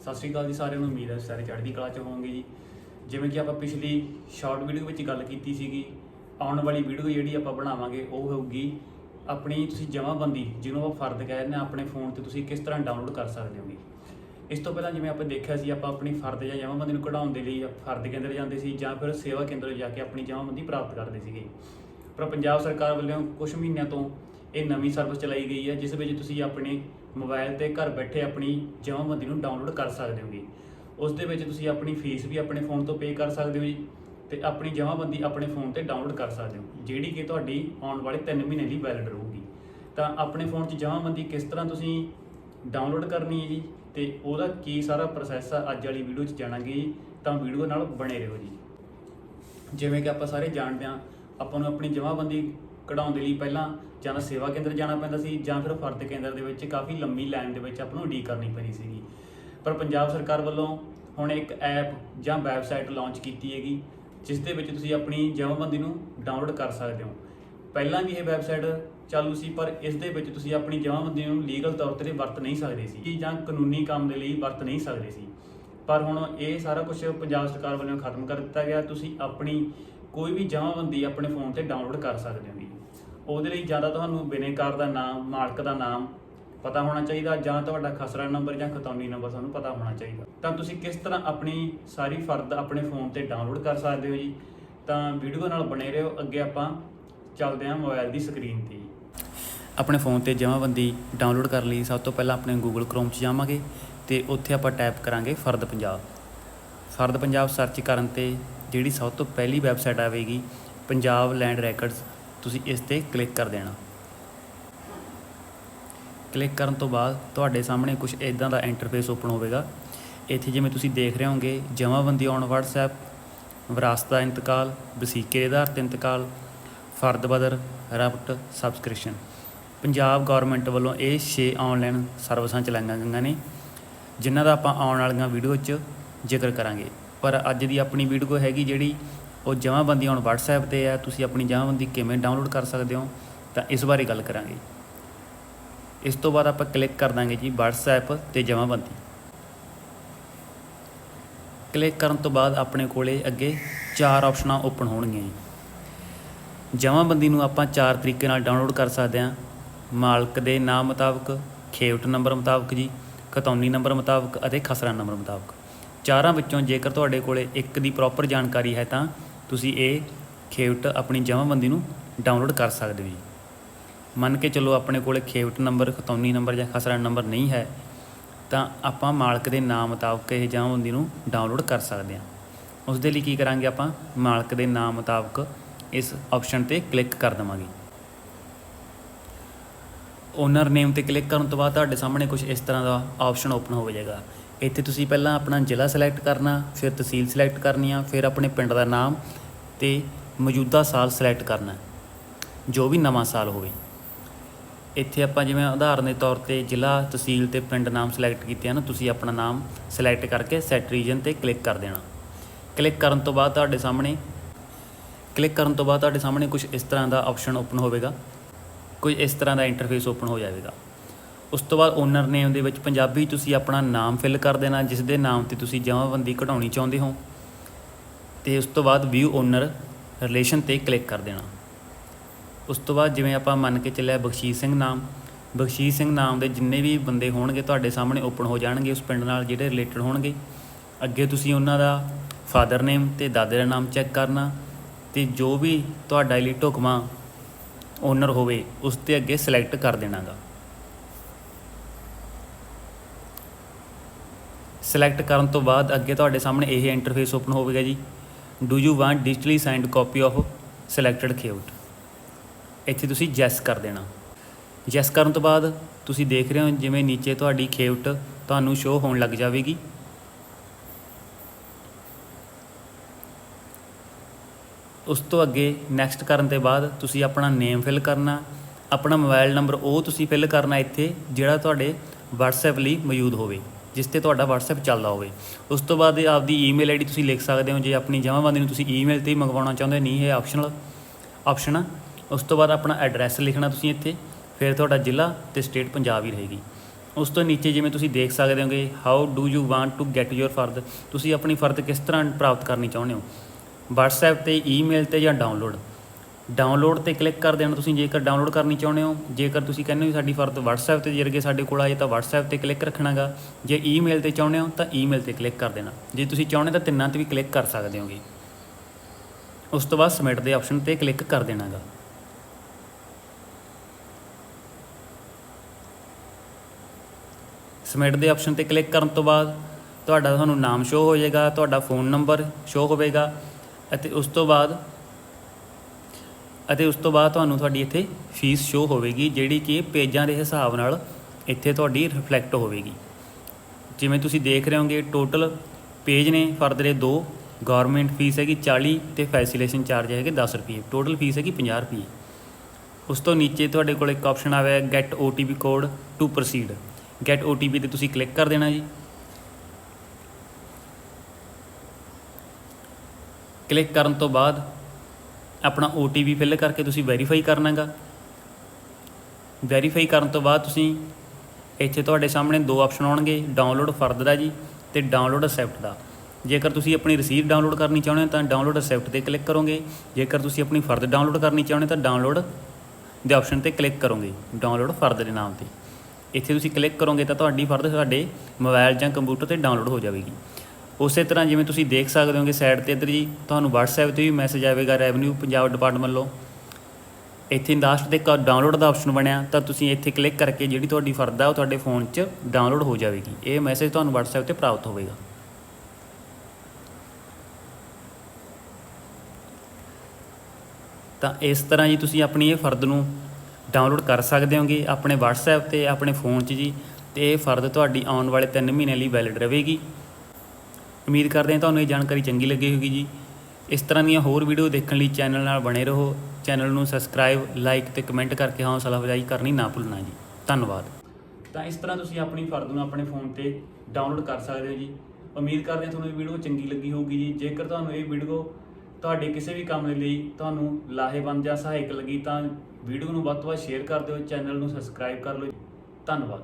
ਸਤਿ ਸ਼੍ਰੀ ਅਕਾਲ ਜੀ ਸਾਰਿਆਂ ਨੂੰ, ਉਮੀਦ ਹੈ ਸਾਰੇ ਚੜ੍ਹਦੀ ਕਲਾ ਚ ਹੋਵੋਗੇ ਜੀ। ਜਿਵੇਂ ਕਿ ਆਪਾਂ ਪਿਛਲੀ ਸ਼ਾਰਟ ਵੀਡੀਓ ਵਿੱਚ ਗੱਲ ਕੀਤੀ ਸੀਗੀ, ਆਉਣ ਵਾਲੀ ਵੀਡੀਓ ਜਿਹੜੀ ਆਪਾਂ ਬਣਾਵਾਂਗੇ, ਉਹ ਹੋਊਗੀ ਆਪਣੀ ਤੁਸੀਂ ਜਮ੍ਹਾਂਬੰਦੀ ਜਿਹਨੂੰ ਆਪਾਂ ਫਰਦ ਕਹਿ ਦਿੰਦੇ ਹਾਂ, ਆਪਣੇ ਫੋਨ ਤੇ ਤੁਸੀਂ ਕਿਸ ਤਰ੍ਹਾਂ ਡਾਊਨਲੋਡ ਕਰ ਸਕਦੇ ਹੋਗੇ। ਇਸ ਤੋਂ ਪਹਿਲਾਂ ਜਿਵੇਂ ਆਪਾਂ ਦੇਖਿਆ ਸੀ, ਆਪਾਂ ਆਪਣੀ ਫਰਦ ਜਾਂ ਜਮ੍ਹਾਂਬੰਦੀ ਨੂੰ ਕਢਾਉਣ ਦੇ ਲਈ ਫਰਦ ਕੇਂਦਰ ਜਾਂਦੇ ਸੀ ਜਾਂ ਫਿਰ ਸੇਵਾ ਕੇਂਦਰ ਜਾ ਕੇ ਆਪਣੀ ਜਮ੍ਹਾਂਬੰਦੀ ਪ੍ਰਾਪਤ ਕਰਦੇ ਸੀਗੇ। ਪਰ ਪੰਜਾਬ ਸਰਕਾਰ ਵੱਲੋਂ ਕੁਝ ਮਹੀਨਿਆਂ ਤੋਂ ਇਹ ਨਵੀਂ ਸਰਵਿਸ ਚਲਾਈ ਗਈ ਹੈ, ਜਿਸ ਵਿੱਚ ਤੁਸੀਂ ਆਪਣੇ ਮੋਬਾਈਲ ਤੇ ਘਰ ਬੈਠੇ ਆਪਣੀ ਜਮ੍ਹਾਂਬੰਦੀ ਨੂੰ ਡਾਊਨਲੋਡ ਕਰ ਸਕਦੇ ਹੋਗੇ। ਉਸ ਦੇ ਵਿੱਚ ਤੁਸੀਂ ਆਪਣੀ ਫੀਸ ਵੀ ਆਪਣੇ ਫੋਨ ਤੋਂ ਪੇ ਕਰ ਸਕਦੇ ਹੋ ਜੀ ਤੇ ਆਪਣੀ ਜਮ੍ਹਾਂਬੰਦੀ ਆਪਣੇ ਫੋਨ ਤੇ ਡਾਊਨਲੋਡ ਕਰ ਸਕਦੇ ਹੋ, ਜਿਹੜੀ ਕਿ ਤੁਹਾਡੀ ਆਉਣ ਵਾਲੇ 3 ਮਹੀਨੇ ਲਈ ਵੈਲਿਡ ਰਹੂਗੀ। ਤਾਂ ਆਪਣੇ ਫੋਨ 'ਚ ਜਮ੍ਹਾਂਬੰਦੀ ਕਿਸ ਤਰ੍ਹਾਂ ਤੁਸੀਂ ਡਾਊਨਲੋਡ ਕਰਨੀ ਹੈ ਜੀ ਤੇ ਉਹਦਾ ਕੀ ਸਾਰਾ ਪ੍ਰੋਸੈਸ ਆ, ਅੱਜ ਵਾਲੀ ਵੀਡੀਓ 'ਚ ਜਾਣਾਂਗੇ ਜੀ, ਤਾਂ ਵੀਡੀਓ ਨਾਲ ਬਣੇ ਰਹੋ ਜੀ। ਜਿਵੇਂ ਕਿ ਆਪਾਂ ਸਾਰੇ ਜਾਣਦੇ ਹਾਂ, ਆਪਾਂ ਨੂੰ ਆਪਣੀ ਜਮ੍ਹਾਂਬੰਦੀ ਕਢਾਉਣ ਦੇ ਲਈ ਪਹਿਲਾਂ ਜਾਂ ਤਾਂ ਸੇਵਾ ਕੇਂਦਰ ਜਾਣਾ ਪੈਂਦਾ ਸੀ ਜਾਂ ਫਿਰ ਫਰਦ ਕੇਂਦਰ ਦੇ ਵਿੱਚ ਕਾਫੀ ਲੰਮੀ ਲਾਈਨ ਦੇ ਵਿੱਚ ਆਪਾਂ ਨੂੰ ਉਡੀਕ ਕਰਨੀ ਪੈਂਦੀ ਸੀਗੀ। ਪਰ ਪੰਜਾਬ ਸਰਕਾਰ ਵੱਲੋਂ ਹੁਣ ਇੱਕ ਐਪ ਜਾਂ ਵੈਬਸਾਈਟ ਲਾਂਚ ਕੀਤੀ ਹੈਗੀ, ਜਿਸ ਦੇ ਵਿੱਚ ਤੁਸੀਂ ਆਪਣੀ ਜਮ੍ਹਾਂਬੰਦੀ ਨੂੰ ਡਾਊਨਲੋਡ ਕਰ ਸਕਦੇ ਹੋ। ਪਹਿਲਾਂ ਵੀ ਇਹ ਵੈਬਸਾਈਟ ਚਾਲੂ ਸੀ, ਪਰ ਇਸ ਦੇ ਵਿੱਚ ਤੁਸੀਂ ਆਪਣੀ ਜਮ੍ਹਾਂਬੰਦੀ ਨੂੰ ਲੀਗਲ ਤੌਰ ਤੇ ਵਰਤ ਨਹੀਂ ਸਕਦੇ ਸੀ ਜਾਂ ਕਾਨੂੰਨੀ ਕੰਮ ਦੇ ਲਈ ਵਰਤ ਨਹੀਂ ਸਕਦੇ ਸੀ। ਪਰ ਹੁਣ ਇਹ ਸਾਰਾ ਕੁਝ ਪੰਜਾਬ ਸਰਕਾਰ ਵੱਲੋਂ ਖਤਮ ਕਰ ਦਿੱਤਾ ਗਿਆ। ਤੁਸੀਂ ਆਪਣੀ ਕੋਈ ਵੀ ਜਮ੍ਹਾਂਬੰਦੀ ਆਪਣੇ ਫੋਨ ਤੇ ਡਾਊਨਲੋਡ ਕਰ ਸਕਦੇ ਹੋ ਜੀ। ਉਹਦੇ ਲਈ ਜ਼ਿਆਦਾ ਤੁਹਾਨੂੰ ਬਿਨੇਕਾਰ ਦਾ ਨਾਮ, ਮਾਲਕ ਦਾ ਨਾਮ ਪਤਾ ਹੋਣਾ ਚਾਹੀਦਾ ਜਾਂ ਤੁਹਾਡਾ ਖਸਰਾ ਨੰਬਰ ਜਾਂ ਖਤੌਨੀ ਨੰਬਰ ਤੁਹਾਨੂੰ ਪਤਾ ਹੋਣਾ ਚਾਹੀਦਾ। ਤਾਂ ਤੁਸੀਂ ਕਿਸ ਤਰ੍ਹਾਂ ਆਪਣੀ ਸਾਰੀ ਫਰਦ ਆਪਣੇ ਫੋਨ ਤੇ ਡਾਊਨਲੋਡ ਕਰ ਸਕਦੇ ਹੋ ਜੀ? ਤਾਂ ਵੀਡੀਓ ਨਾਲ ਬਣੇ ਰਹੋ। ਅੱਗੇ ਆਪਾਂ ਚੱਲਦੇ ਹਾਂ ਮੋਬਾਈਲ ਦੀ ਸਕਰੀਨ ਤੇ ਆਪਣੇ ਫੋਨ ਤੇ ਜਮ੍ਹਾਂਬੰਦੀ ਡਾਊਨਲੋਡ ਕਰਨ ਲਈ। ਸਭ ਤੋਂ ਪਹਿਲਾਂ ਆਪਣੇ ਗੂਗਲ ਕ੍ਰੋਮ 'ਚ ਜਾਵਾਂਗੇ ਤੇ ਉੱਥੇ ਆਪਾਂ ਟਾਈਪ ਕਰਾਂਗੇ ਫਰਦ ਪੰਜਾਬ। ਫਰਦ ਪੰਜਾਬ ਸਰਚ ਕਰਨ ਤੇ ਜਿਹੜੀ ਸਭ ਤੋਂ ਪਹਿਲੀ ਵੈਬਸਾਈਟ ਆਵੇਗੀ, ਪੰਜਾਬ ਲੈਂਡ ਰੈਕਰਡਸ ਤੁਸੀਂ ਇਸ ਤੇ ਕਲਿੱਕ ਕਰ ਦੇਣਾ। ਕਲਿੱਕ ਕਰਨ ਤੋਂ ਬਾਅਦ ਤੁਹਾਡੇ ਸਾਹਮਣੇ ਕੁਝ ਇਦਾਂ ਦਾ ਇੰਟਰਫੇਸ ਓਪਨ ਹੋਵੇਗਾ। ਇੱਥੇ ਜਿਵੇਂ ਤੁਸੀਂ ਦੇਖ ਰਹੇ ਹੋਗੇ ਜਮ੍ਹਾਂਬੰਦੀ ਔਨ WhatsApp, ਵਿਰਾਸਤ ਦਾ ਇੰਤਕਾਲ, ਵਸੀਕੇ ਦੇ ਆਧਾਰ ਇੰਤਕਾਲ, ਫਰਦ ਬਦਰ ਰਬਟ ਸਬਸਕ੍ਰਿਪਸ਼ਨ ਪੰਜਾਬ ਗਵਰਨਮੈਂਟ ਵੱਲੋਂ ਇਹ 6 ਆਨਲਾਈਨ ਸਰਵਿਸਾਂ ਚਲਾਈਆਂ ਗਈਆਂ ਨੇ, ਜਿਨ੍ਹਾਂ ਦਾ ਆਪਾਂ ਆਉਣ ਵਾਲੀਆਂ ਵੀਡੀਓ 'ਚ ਜ਼ਿਕਰ ਕਰਾਂਗੇ। ਪਰ ਅੱਜ ਦੀ ਆਪਣੀ ਵੀਡੀਓ ਹੈਗੀ ਜਿਹੜੀ ਉਹ ਜਮ੍ਹਾਂਬੰਦੀ ਹੁਣ WhatsApp ਤੇ ਹੈ ਤੁਸੀਂ ਆਪਣੀ ਜਮ੍ਹਾਂਬੰਦੀ ਕਿਵੇਂ ਡਾਊਨਲੋਡ ਕਰ ਸਕਦੇ ਹੋ, ਤਾਂ ਇਸ ਬਾਰੇ ਗੱਲ ਕਰਾਂਗੇ। ਇਸ ਤੋਂ ਬਾਅਦ ਆਪਾਂ ਕਲਿੱਕ ਕਰ ਦਾਂਗੇ ਜੀ WhatsApp ਤੇ ਜਮ੍ਹਾਂਬੰਦੀ ਕਲਿੱਕ ਕਰਨ ਤੋਂ ਬਾਅਦ ਆਪਣੇ ਕੋਲੇ ਅੱਗੇ ਚਾਰ ਆਪਸ਼ਨਾਂ ਓਪਨ ਹੋਣਗੀਆਂ ਜੀ। ਜਮ੍ਹਾਂਬੰਦੀ ਨੂੰ ਆਪਾਂ ਚਾਰ ਤਰੀਕੇ ਨਾਲ ਡਾਊਨਲੋਡ ਕਰ ਸਕਦੇ ਹਾਂ। ਮਾਲਕ ਦੇ ਨਾਮ ਮੁਤਾਬਕ, ਖੇਵਟ ਨੰਬਰ ਮੁਤਾਬਕ ਜੀ, ਖਤੌਨੀ ਨੰਬਰ ਮੁਤਾਬਕ ਅਤੇ ਖਸਰਾ ਨੰਬਰ ਮੁਤਾਬਕ। ਚਾਰਾਂ ਵਿੱਚੋਂ ਜੇਕਰ ਤੁਹਾਡੇ ਕੋਲੇ ਇੱਕ ਦੀ ਪ੍ਰੋਪਰ ਜਾਣਕਾਰੀ ਹੈ ਤਾਂ ਤੁਸੀਂ ਇਹ ਖੇਵਟ ਆਪਣੀ ਜਮ੍ਹਾਂਬੰਦੀ ਨੂੰ ਡਾਊਨਲੋਡ ਕਰ ਸਕਦੇ ਹੋ ਜੀ। ਮੰਨ ਕੇ ਚਲੋ ਆਪਣੇ ਕੋਲੇ ਖੇਵਟ ਨੰਬਰ ਖਤੌਨੀ ਨੰਬਰ ਜਾਂ ਖਸਰਾ ਨੰਬਰ ਨਹੀਂ ਹੈ, ਤਾਂ ਆਪਾਂ ਮਾਲਕ ਦੇ ਨਾਮ ਮੁਤਾਬਕ ਇਹ ਜਮ੍ਹਾਂਬੰਦੀ ਨੂੰ ਡਾਊਨਲੋਡ ਕਰ ਸਕਦੇ ਹਾਂ। ਉਸ ਦੇ ਲਈ ਕੀ ਕਰਾਂਗੇ ਆਪਾਂ? ਮਾਲਕ ਦੇ ਨਾਮ ਮੁਤਾਬਕ ਇਸ ਆਪਸ਼ਨ ਤੇ ਕਲਿੱਕ ਕਰ ਦਵਾਂਗੇ। ਓਨਰ ਨੇਮ ਤੇ ਕਲਿੱਕ ਕਰਨ ਤੋਂ ਬਾਅਦ ਤੁਹਾਡੇ ਸਾਹਮਣੇ ਕੁਝ ਇਸ ਤਰ੍ਹਾਂ ਦਾ ਆਪਸ਼ਨ ਓਪਨ ਹੋ ਜਾਏਗਾ। ਇੱਥੇ ਤੁਸੀਂ ਪਹਿਲਾਂ ਆਪਣਾ ਜ਼ਿਲ੍ਹਾ ਸਿਲੈਕਟ ਕਰਨਾ, ਫਿਰ ਤਹਿਸੀਲ ਸਿਲੈਕਟ ਕਰਨੀ ਆ, ਫਿਰ ਆਪਣੇ ਪਿੰਡ ਦਾ ਨਾਮ ਤੇ ਮੌਜੂਦਾ ਸਾਲ ਸਿਲੈਕਟ ਕਰਨਾ ਜੋ ਵੀ ਨਵਾਂ ਸਾਲ ਹੋਵੇ। ਇੱਥੇ ਆਪਾਂ ਜਿਵੇਂ ਉਦਾਹਰਨ ਦੇ ਤੌਰ ਤੇ ਜ਼ਿਲ੍ਹਾ, ਤਹਿਸੀਲ ਤੇ ਪਿੰਡ ਨਾਮ ਸਿਲੈਕਟ ਕੀਤੇ ਹਨ ਤੁਸੀਂ ਆਪਣਾ ਨਾਮ ਸਿਲੈਕਟ ਕਰਕੇ ਸੈਟ ਰੀਜਨ ਤੇ ਕਲਿੱਕ ਕਰ ਦੇਣਾ। ਕਲਿੱਕ ਕਰਨ ਤੋਂ ਬਾਅਦ ਤੁਹਾਡੇ ਸਾਹਮਣੇ ਕਲਿੱਕ ਕਰਨ ਤੋਂ ਬਾਅਦ ਤੁਹਾਡੇ ਸਾਹਮਣੇ ਕੁਝ ਇਸ ਤਰ੍ਹਾਂ ਦਾ ਆਪਸ਼ਨ ਓਪਨ ਹੋਵੇਗਾ। ਕੋਈ ਇਸ ਤਰ੍ਹਾਂ ਦਾ ਇੰਟਰਫੇਸ ਓਪਨ ਹੋ ਜਾਵੇਗਾ। ਉਸ ਤੋਂ ਬਾਅਦ ਓਨਰ ਨੇਮ ਦੇ ਵਿੱਚ ਪੰਜਾਬੀ ਤੁਸੀਂ ਆਪਣਾ ਨਾਮ ਫਿਲ ਕਰ ਦੇਣਾ ਜਿਸ ਦੇ ਨਾਮ ਤੇ ਤੁਸੀਂ ਜਮ੍ਹਾਂਬੰਦੀ ਕਢਾਉਣੀ ਚਾਹੁੰਦੇ ਹੋ ਤੇ ਉਸ ਤੋਂ ਬਾਅਦ ਵਿਊ ਓਨਰ ਰਿਲੇਸ਼ਨ ਤੇ ਕਲਿੱਕ ਕਰ ਦੇਣਾ। ਉਸ ਤੋਂ ਬਾਅਦ ਜਿਵੇਂ ਆਪਾਂ ਮੰਨ ਕੇ ਚੱਲਿਆ ਬਖਸ਼ੀਸ਼ ਸਿੰਘ ਨਾਮ, ਬਖਸ਼ੀਸ਼ ਸਿੰਘ ਨਾਮ ਦੇ ਜਿੰਨੇ ਵੀ ਬੰਦੇ ਹੋਣਗੇ ਤੁਹਾਡੇ ਸਾਹਮਣੇ ਓਪਨ ਹੋ ਜਾਣਗੇ, ਉਸ ਪਿੰਡ ਨਾਲ ਜਿਹੜੇ ਰਿਲੇਟਡ ਹੋਣਗੇ। ਅੱਗੇ ਤੁਸੀਂ ਉਹਨਾਂ ਦਾ ਫਾਦਰ ਨੇਮ ਤੇ ਦਾਦੇ ਦਾ ਨਾਮ ਚੈੱਕ ਕਰਨਾ ਤੇ ਜੋ ਵੀ ਤੁਹਾਡਾ ਲਈ ਢੁਕਵਾਂ ਓਨਰ ਹੋਵੇ, ਉਸ ਤੇ ਅੱਗੇ ਸਿਲੈਕਟ ਕਰ ਦੇਣਾਗਾ। ਸਿਲੈਕਟ ਕਰਨ ਤੋਂ ਬਾਅਦ ਅੱਗੇ ਤੁਹਾਡੇ ਸਾਹਮਣੇ ਇਹ ਇੰਟਰਫੇਸ ਓਪਨ ਹੋਵੇਗਾ ਜੀ। Do you want digitally signed copy of selected ਖੇਵਟ ਇੱਥੇ ਤੁਸੀਂ ਜੈਸ ਕਰ ਦੇਣਾ। ਜੈਸ ਕਰਨ ਤੋਂ ਬਾਅਦ ਤੁਸੀਂ ਦੇਖ ਰਹੇ ਹੋ ਜਿਵੇਂ ਨੀਚੇ ਤੁਹਾਡੀ ਖੇਵਟ ਤੁਹਾਨੂੰ ਸ਼ੋ ਹੋਣ ਲੱਗ ਜਾਵੇਗੀ। ਉਸ ਤੋਂ ਅੱਗੇ ਨੈਕਸਟ ਕਰਨ ਤੋਂ ਬਾਅਦ ਤੁਸੀਂ ਆਪਣਾ ਨੇਮ ਫਿਲ ਕਰਨਾ। ਆਪਣਾ ਮੋਬਾਈਲ ਨੰਬਰ ਉਹ ਤੁਸੀਂ ਫਿਲ ਕਰਨਾ ਇੱਥੇ ਜਿਹੜਾ ਤੁਹਾਡੇ WhatsApp ਲਈ ਮੌਜੂਦ ਹੋਵੇ। ਜਿਸ ਤੇ ਤੁਹਾਡਾ WhatsApp ਚੱਲਦਾ ਹੋਵੇ। ਉਸ ਤੋਂ ਬਾਅਦ ਆਪਦੀ ਈਮੇਲ ਆਈਡੀ ਤੁਸੀਂ ਲਿਖ ਸਕਦੇ ਹੋ। ਜੇ ਆਪਣੀ ਜਮ੍ਹਾਂਬੰਦੀ ਨੂੰ ਤੁਸੀਂ ਈਮੇਲ ਤੇ ਹੀ ਮੰਗਵਾਉਣਾ ਚਾਹੁੰਦੇ ਨਹੀਂ, ਇਹ ਆਪਸ਼ਨਲ ਆਪਸ਼ਨ ਆ। ਉਸ ਤੋਂ ਬਾਅਦ ਆਪਣਾ ਐਡਰੈਸ ਲਿਖਣਾ ਤੁਸੀਂ ਇੱਥੇ। ਫਿਰ ਤੁਹਾਡਾ ਜ਼ਿਲ੍ਹਾ ਤੇ ਸਟੇਟ ਪੰਜਾਬ ਹੀ ਰਹੇਗੀ। ਉਸ ਤੋਂ ਨੀਚੇ ਜਿਵੇਂ ਤੁਸੀਂ ਦੇਖ ਸਕਦੇ ਹੋਗੇ how do you want to get your ਫਰਦ ਤੁਸੀਂ ਆਪਣੀ ਫਰਦ ਕਿਸ ਤਰ੍ਹਾਂ ਪ੍ਰਾਪਤ ਕਰਨੀ ਚਾਹੁੰਦੇ ਹੋ? WhatsApp ਤੇ ਈਮੇਲ ਤੇ ਜਾਂ ਡਾਊਨਲੋਡ ਡਾਊਨਲੋਡ ਤੇ ਕਲਿੱਕ ਕਰ ਦੇਣਾ। ਤੁਸੀਂ ਜੇਕਰ ਡਾਊਨਲੋਡ ਕਰਨੀ ਚਾਹੁੰਦੇ ਹੋ, ਜੇਕਰ ਤੁਸੀਂ ਕਹਿੰਦੇ ਹੋ ਸਾਡੀ ਫਰਦ WhatsApp ਤੇ ਜਰਗੇ ਸਾਡੇ ਕੋਲ ਆਏ ਤਾਂ WhatsApp ਤੇ ਕਲਿੱਕ ਰੱਖਣਾਗਾ। ਜੇ ਈਮੇਲ ਤੇ ਚਾਹੁੰਦੇ ਹੋ ਤਾਂ ਈਮੇਲ ਤੇ ਕਲਿੱਕ ਕਰ ਦੇਣਾ। ਜੇ ਤੁਸੀਂ ਚਾਹੁੰਦੇ ਤਾਂ ਤਿੰਨਾਂ ਤੇ ਵੀ ਕਲਿੱਕ ਕਰ ਸਕਦੇ ਹੋਗੇ। ਉਸ ਤੋਂ ਬਾਅਦ ਸਬਮਿਟ ਦੇ ਆਪਸ਼ਨ ਤੇ ਕਲਿੱਕ ਕਰ ਦੇਣਾਗਾ। ਸਬਮਿਟ ਦੇ ਆਪਸ਼ਨ ਤੇ ਕਲਿੱਕ ਕਰਨ ਤੋਂ ਬਾਅਦ ਤੁਹਾਡਾ ਤੁਹਾਨੂੰ ਨਾਮ ਸ਼ੋ ਹੋ ਜਾਏਗਾ ਤੁਹਾਡਾ ਫੋਨ ਨੰਬਰ ਸ਼ੋ ਹੋਵੇਗਾ ਅਤੇ ਉਸ ਤੋਂ ਬਾਅਦ ਅਤੇ ਉਸ ਤੋਂ ਬਾਅਦ ਤੁਹਾਨੂੰ ਤੁਹਾਡੀ ਇੱਥੇ ਫੀਸ ਸ਼ੋ ਹੋਵੇਗੀ, ਜਿਹੜੀ ਕਿ ਪੇਜਾਂ ਦੇ ਹਿਸਾਬ ਨਾਲ ਇੱਥੇ ਤੁਹਾਡੀ ਰਿਫਲੈਕਟ ਹੋਵੇਗੀ। ਜਿਵੇਂ ਤੁਸੀਂ ਦੇਖ ਰਹੇ ਹੋਗੇ ਟੋਟਲ ਪੇਜ ਨੇ ਫਰਦਰ ਇਹ ਦੋ ਗਵਰਨਮੈਂਟ ਫੀਸ ਹੈਗੀ 40 ਤੇ ਫੈਸਿਲੇਸ਼ਨ ਚਾਰਜ ਹੈਗੇ 10 ਰੁਪਏ। ਟੋਟਲ ਫੀਸ ਹੈਗੀ 50 ਰੁਪਏ। ਉਸ ਤੋਂ ਨੀਚੇ ਤੁਹਾਡੇ ਕੋਲ ਇੱਕ ਆਪਸ਼ਨ ਆਇਆ ਹੈ get OTP code to proceed get OTP ਤੇ ਤੁਸੀਂ ਕਲਿੱਕ ਕਰ ਦੇਣਾ ਜੀ। ਕਲਿੱਕ ਕਰਨ ਤੋਂ ਬਾਅਦ ਆਪਣਾ OTP ਫਿਲ ਕਰਕੇ ਤੁਸੀਂ ਵੈਰੀਫਾਈ ਕਰਨਾਗਾ। ਵੈਰੀਫਾਈ ਕਰਨ ਤੋਂ ਬਾਅਦ ਤੁਸੀਂ ਇੱਥੇ ਤੁਹਾਡੇ ਸਾਹਮਣੇ ਦੋ ਆਪਸ਼ਨ ਆਉਣਗੇ ਡਾਊਨਲੋਡ ਫਰਦ ਦਾ ਜੀ ਤੇ ਡਾਊਨਲੋਡ ਅਸੈਪਟ ਦਾ। ਜੇਕਰ ਤੁਸੀਂ ਆਪਣੀ ਰਸੀਦ ਡਾਊਨਲੋਡ ਕਰਨੀ ਚਾਹੁੰਦੇ ਹੋ ਤਾਂ ਡਾਊਨਲੋਡ ਅਸੈਪਟ ਤੇ ਕਲਿੱਕ ਕਰੋਗੇ। ਜੇਕਰ ਤੁਸੀਂ ਆਪਣੀ ਫਰਦ ਡਾਊਨਲੋਡ ਕਰਨੀ ਚਾਹੁੰਦੇ ਹੋ ਤਾਂ ਡਾਊਨਲੋਡ ਦੇ ਆਪਸ਼ਨ ਤੇ ਕਲਿੱਕ ਕਰੋਗੇ ਡਾਊਨਲੋਡ ਫਰਦ ਦੇ ਨਾਮ ਤੇ। ਇੱਥੇ ਤੁਸੀਂ ਕਲਿੱਕ ਕਰੋਗੇ ਤਾਂ ਤੁਹਾਡੀ ਫਰਦ ਤੁਹਾਡੇ ਮੋਬਾਈਲ ਜਾਂ ਕੰਪਿਊਟਰ ਤੇ ਡਾਊਨਲੋਡ ਹੋ ਜਾਵੇਗੀ। ਉਸੇ ਤਰ੍ਹਾਂ ਜਿਵੇਂ ਤੁਸੀਂ ਦੇਖ ਸਕਦੇ ਹੋਗੇ ਸਾਈਡ ਤੇ ਇੱਧਰ ਜੀ, ਤੁਹਾਨੂੰ WhatsApp ਤੇ ਵੀ ਮੈਸੇਜ ਆਵੇਗਾ ਰੈਵਨਿਊ ਪੰਜਾਬ ਡਿਪਾਰਟਮੈਂਟ ਵੱਲੋਂ। ਇੱਥੇ ਲਾਸਟ ਤੇ ਇੱਕ ਡਾਊਨਲੋਡ ਦਾ ਆਪਸ਼ਨ ਬਣਿਆ, ਤਾਂ ਤੁਸੀਂ ਇੱਥੇ ਕਲਿੱਕ ਕਰਕੇ ਜਿਹੜੀ ਤੁਹਾਡੀ ਫਰਦ ਆ ਉਹ ਤੁਹਾਡੇ ਫੋਨ 'ਚ ਡਾਊਨਲੋਡ ਹੋ ਜਾਵੇਗੀ। ਇਹ ਮੈਸੇਜ ਤੁਹਾਨੂੰ WhatsApp ਤੇ ਪ੍ਰਾਪਤ ਹੋਵੇਗਾ। ਤਾਂ ਇਸ ਤਰ੍ਹਾਂ ਜੀ ਤੁਸੀਂ ਆਪਣੀ ਇਹ ਫਰਦ ਨੂੰ ਡਾਊਨਲੋਡ ਕਰ ਸਕਦੇ ਹੋਗੇ ਆਪਣੇ WhatsApp ਤੇ, ਆਪਣੇ ਫੋਨ 'ਚ ਜੀ, ਤੇ ਇਹ ਫਰਦ ਤੁਹਾਡੀ ਆਉਣ ਵਾਲੇ 3 ਮਹੀਨੇ ਲਈ ਵੈਲਿਡ ਰਹੇਗੀ। ਉਮੀਦ ਕਰਦੇ ਹਾਂ ਤੁਹਾਨੂੰ ਇਹ ਜਾਣਕਾਰੀ ਚੰਗੀ ਲੱਗੀ ਹੋਵੇਗੀ ਜੀ। ਇਸ ਤਰ੍ਹਾਂ ਦੀਆਂ ਹੋਰ ਵੀਡੀਓ ਦੇਖਣ ਲਈ ਚੈਨਲ ਨਾਲ ਬਣੇ ਰਹੋ। ਚੈਨਲ ਨੂੰ ਸਬਸਕ੍ਰਾਈਬ, ਲਾਈਕ ਤੇ ਕਮੈਂਟ ਕਰਕੇ ਹੌਸਲਾ ਅਫਜ਼ਾਈ ਕਰਨੀ ਨਾ ਭੁੱਲਣਾ ਜੀ। ਧੰਨਵਾਦ। ਤਾਂ ਇਸ ਤਰ੍ਹਾਂ ਤੁਸੀਂ ਆਪਣੀ ਫਰਦ ਨੂੰ ਆਪਣੇ ਫੋਨ ਤੇ ਡਾਊਨਲੋਡ ਕਰ ਸਕਦੇ ਹੋ ਜੀ। ਉਮੀਦ ਕਰਦੇ ਹਾਂ ਤੁਹਾਨੂੰ ਇਹ ਵੀਡੀਓ ਚੰਗੀ ਲੱਗੀ ਹੋਊਗੀ ਜੀ। ਜੇਕਰ ਤੁਹਾਨੂੰ ਇਹ ਵੀਡੀਓ ਤੁਹਾਡੇ ਕਿਸੇ ਵੀ ਕੰਮ ਦੇ ਲਈ ਤੁਹਾਨੂੰ ਲਾਹੇਵੰਦ ਜਾਂ ਸਹਾਇਕ ਲੱਗੀ ਤਾਂ ਵੀਡੀਓ ਨੂੰ ਵੱਧ ਤੋਂ ਵੱਧ ਸ਼ੇਅਰ ਕਰ ਦਿਓ। ਚੈਨਲ ਨੂੰ ਸਬਸਕ੍ਰਾਈਬ ਕਰ ਲਓ ਧੰਨਵਾਦ।